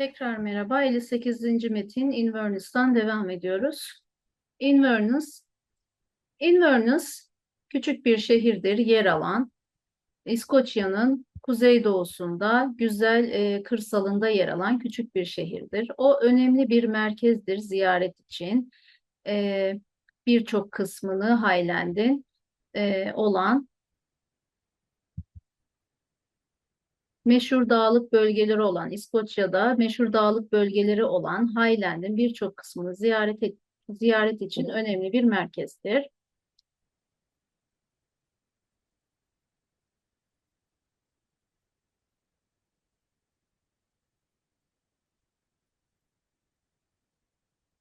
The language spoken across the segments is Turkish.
Tekrar merhaba. 58. metin Inverness'tan devam ediyoruz. Inverness, Inverness küçük bir şehirdir, yer alan. İskoçya'nın kuzeydoğusunda, güzel e, kırsalında yer alan küçük bir şehirdir. O önemli bir merkezdir ziyaret için. E, Birçok kısmını Highland'in e, olan meşhur dağlık bölgeleri olan İskoçya'da meşhur dağlık bölgeleri olan Highland'in birçok kısmını ziyaret et, ziyaret için önemli bir merkezdir.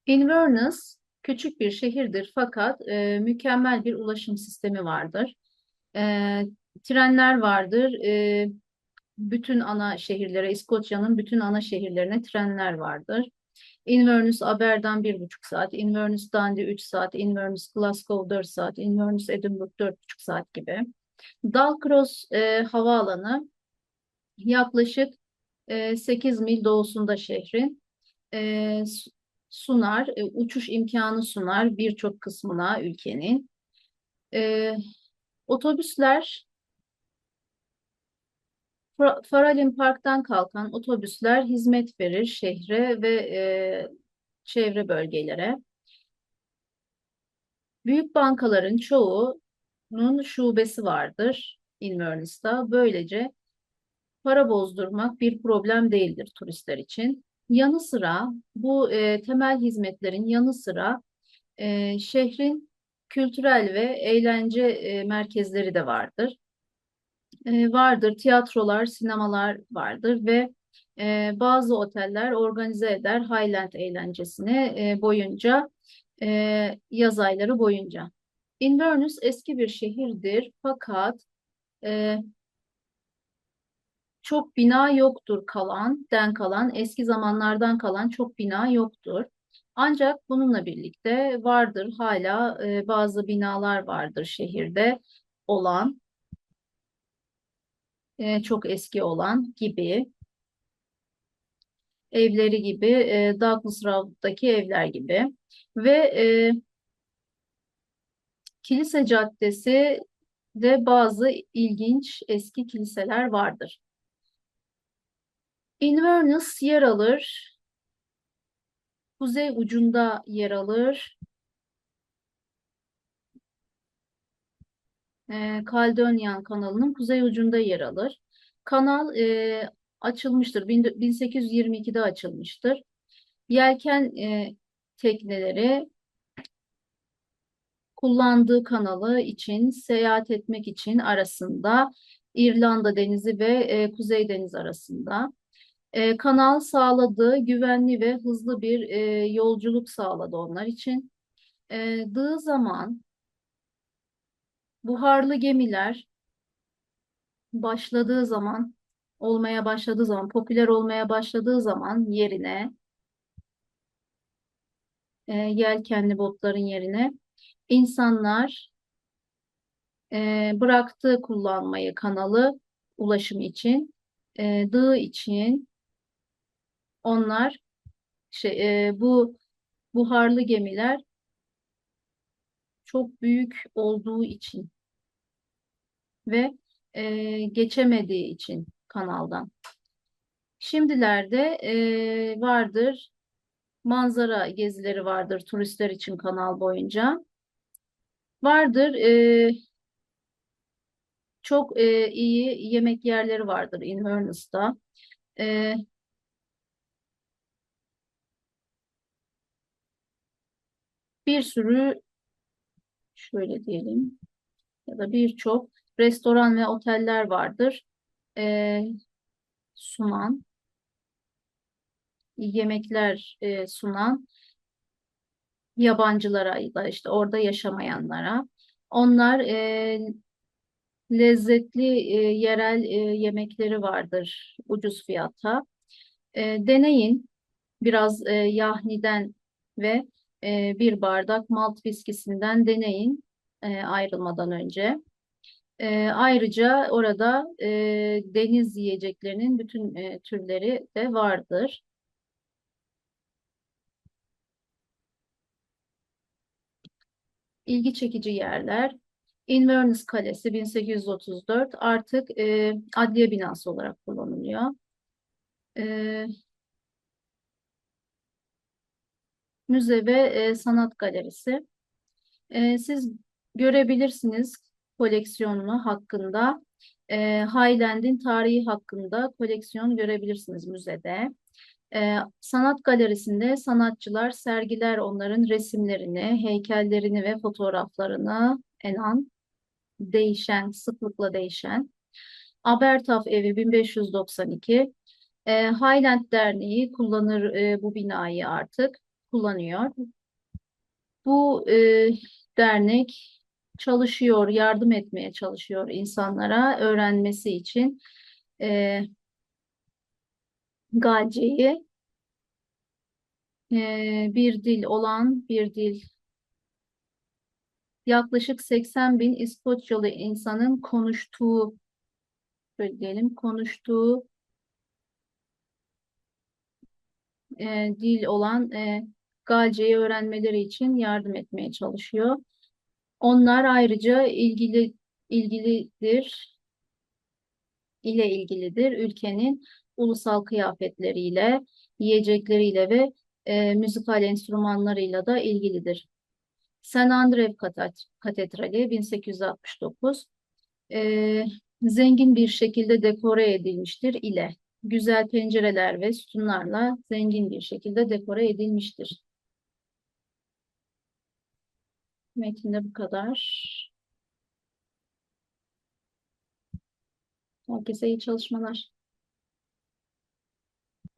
Inverness küçük bir şehirdir fakat e, mükemmel bir ulaşım sistemi vardır. E, trenler vardır. E, bütün ana şehirlere, İskoçya'nın bütün ana şehirlerine trenler vardır. Inverness Aberdeen bir buçuk saat, Inverness Dundee 3 saat, Inverness Glasgow 4 saat, Inverness Edinburgh dört buçuk saat gibi. Dalcross e, havaalanı yaklaşık e, 8 mil doğusunda şehrin. E, sunar, e, uçuş imkanı sunar birçok kısmına ülkenin. E, otobüsler Farallin Park'tan kalkan otobüsler hizmet verir şehre ve e, çevre bölgelere. Büyük bankaların çoğunun şubesi vardır Inverness'ta. Böylece para bozdurmak bir problem değildir turistler için. Yanı sıra bu e, temel hizmetlerin yanı sıra e, şehrin kültürel ve eğlence e, merkezleri de vardır e, vardır. Tiyatrolar, sinemalar vardır ve e, bazı oteller organize eder Highland eğlencesini e, boyunca yaz ayları boyunca. Inverness eski bir şehirdir fakat çok bina yoktur kalan, den kalan, eski zamanlardan kalan çok bina yoktur. Ancak bununla birlikte vardır hala e, bazı binalar vardır şehirde olan e, çok eski olan gibi evleri gibi e, Douglas Road'daki evler gibi ve e, Kilise Caddesi de bazı ilginç eski kiliseler vardır. Inverness yer alır. Kuzey ucunda yer alır. E, Caledonian kanalının kuzey ucunda yer alır. Kanal e, açılmıştır. 1822'de açılmıştır. Yelken e, tekneleri kullandığı kanalı için seyahat etmek için arasında İrlanda Denizi ve e, Kuzey Deniz arasında. E, kanal sağladığı güvenli ve hızlı bir e, yolculuk sağladı onlar için. E, dığı zaman buharlı gemiler başladığı zaman, olmaya başladığı zaman, popüler olmaya başladığı zaman yerine e, yelkenli botların yerine insanlar e, bıraktı kullanmayı kanalı ulaşım için, e, dığı için onlar şey, e, bu buharlı gemiler çok büyük olduğu için ve e, geçemediği için kanaldan. Şimdilerde e, vardır manzara gezileri vardır turistler için kanal boyunca. Vardır e, çok e, iyi yemek yerleri vardır Inverness'ta. E, bir sürü şöyle diyelim. Ya da birçok restoran ve oteller vardır. E, sunan yemekler e, sunan yabancılara da işte orada yaşamayanlara. Onlar e, lezzetli e, yerel e, yemekleri vardır ucuz fiyata. E, deneyin. Biraz e, yahniden ve e, bir bardak malt viskisinden deneyin e, ayrılmadan önce. E, ayrıca orada e, deniz yiyeceklerinin bütün e, türleri de vardır. İlgi çekici yerler. Inverness Kalesi 1834 artık e, adliye binası olarak kullanılıyor. E, müze ve e, sanat galerisi. E, siz görebilirsiniz koleksiyonunu hakkında. E, Highland'in tarihi hakkında koleksiyon görebilirsiniz müzede. E, sanat galerisinde sanatçılar sergiler onların resimlerini, heykellerini ve fotoğraflarını enan değişen, sıklıkla değişen. Abertaf Evi 1592. E, Highland Derneği kullanır e, bu binayı artık kullanıyor. Bu e, dernek çalışıyor, yardım etmeye çalışıyor insanlara öğrenmesi için e, Galce'yi e, bir dil olan bir dil yaklaşık 80 bin İskoçyalı insanın konuştuğu şöyle konuştuğu e, dil olan e, Galce'yi öğrenmeleri için yardım etmeye çalışıyor. Onlar ayrıca ilgili ilgilidir ile ilgilidir. Ülkenin ulusal kıyafetleriyle, yiyecekleriyle ve e, müzikal enstrümanlarıyla da ilgilidir. St. Andrew Katedrali 1869 e, zengin bir şekilde dekore edilmiştir ile güzel pencereler ve sütunlarla zengin bir şekilde dekore edilmiştir. Metinde bu kadar. Herkese iyi çalışmalar.